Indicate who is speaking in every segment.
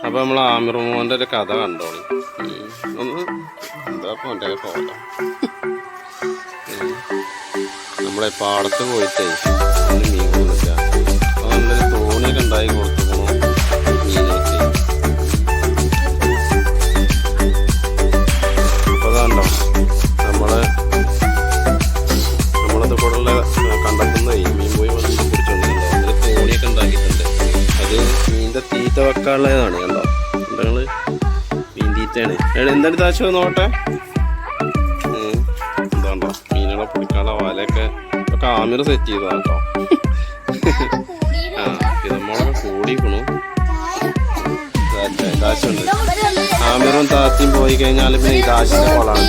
Speaker 1: അപ്പൊ നമ്മൾ ആമിർമോന്റെ ഒരു കഥ കണ്ടോളി. ഒന്ന് എന്താ പോന്റെ കോലം ഉം. നമ്മളെ പാടത്ത് പോയിട്ടേ ഒന്ന് മീൻ നല്ലൊരു തോണിയൊക്കെ ഉണ്ടായി തീറ്റ വെക്കാനുള്ളതാണ് കണ്ടോ? ഞങ്ങൾ മീൻ തീറ്റയാണ്. എടാ, എന്താണ് താശ നോട്ടെ. എന്താണ്ടോ മീനുകളെ പിടിക്കാനുള്ള വലയൊക്കെ ഒക്കെ ആമിർ സെറ്റ് ചെയ്തതാണ് കേട്ടോ. ആ ഇതമ്മളൊക്കെ കൂടിക്കണു ദാശുണ്ട്. ആമിറും താത്തിയും പോയി കഴിഞ്ഞാൽ പിന്നെ ഈ ദാശിന്റെ കൊളാണ്.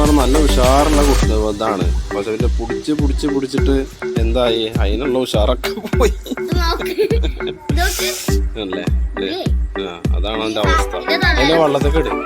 Speaker 1: പറഞ്ഞാൽ നല്ല ഉഷാറുള്ള കുട്ടി ഇതാണ്. പക്ഷെ പിന്നെ പുടിച്ച് പുടിച്ച് പുടിച്ചിട്ട് എന്തായി? അതിനുള്ള ഉഷാറൊക്കെ പോയി. അല്ലേ? അതാണ് അവസ്ഥ. അതിന്റെ വള്ളത്തൊക്കെ ഇടും.